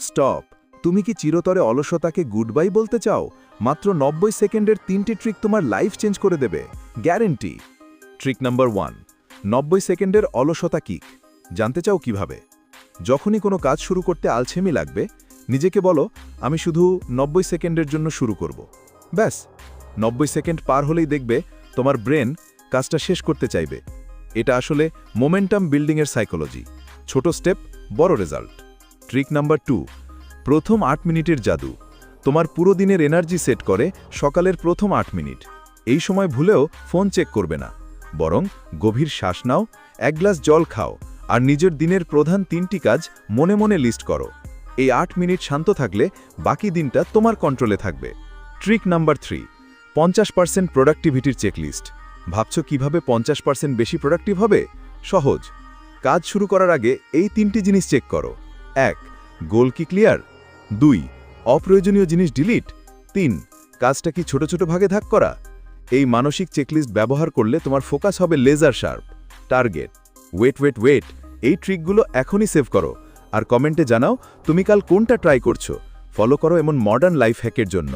Stop. তুমি কি চিরতরে অলসতাকে গুড বাই বলতে চাও? মাত্র নব্বই সেকেন্ডের তিনটি ট্রিক তোমার লাইফ চেঞ্জ করে দেবে। গ্যারেন্টি। Trick number one. নব্বই সেকেন্ডের অলসতা কিক জানতে চাও কীভাবে? যখনই কোনো কাজ শুরু করতে আলছেমি লাগবে, নিজেকে বলো, আমি শুধু নব্বই সেকেন্ডের জন্য শুরু করব। ব্যাস। নব্বই সেকেন্ড পার হলেই দেখবে, তোমার ব্রেন কাজটা শেষ করতে চাইবে। এটা আসলে মোমেন্টাম বিল্ডিংয়ের সাইকোলজি। ছোট স্টেপ, বড় রেজাল্ট। Trick number two. প্রথম আট মিনিটের জাদু। তোমার পুরো দিনের এনার্জি সেট করে সকালের প্রথম আট মিনিট। এই সময় ভুলেও ফোন চেক করবে না। বরং গভীর শ্বাস নাও, এক গ্লাস জল খাও, আর নিজের দিনের প্রধান তিনটি কাজ মনে মনে লিস্ট করো। এই আট মিনিট শান্ত থাকলে বাকি দিনটা তোমার কন্ট্রোলে থাকবে। ট্রিক নাম্বার থ্রি পঞ্চাশ পার্সেন্ট প্রোডাক্টিভিটির চেকলিস্ট ভাবছ কীভাবে পঞ্চাশ পার্সেন্ট বেশি প্রোডাক্টিভ হবে? সহজ। কাজ শুরু করার আগে এই তিনটি জিনিস চেক করো। এক গোল কি ক্লিয়ার দুই, অপ্রয়োজনীয় জিনিস ডিলিট তিন, কাজটা কি ছোট ছোট ভাগে ভাগ করা? এই মানসিক চেকলিস্ট ব্যবহার করলে তোমার ফোকাস হবে laser sharp target wait wait wait এই ট্রিকগুলো এখনই সেভ করো। আর কমেন্টে জানাও, তুমি কাল কোনটা ট্রাই করছ? ফলো করো এমন মডার্ন লাইফ হ্যাকের জন্য।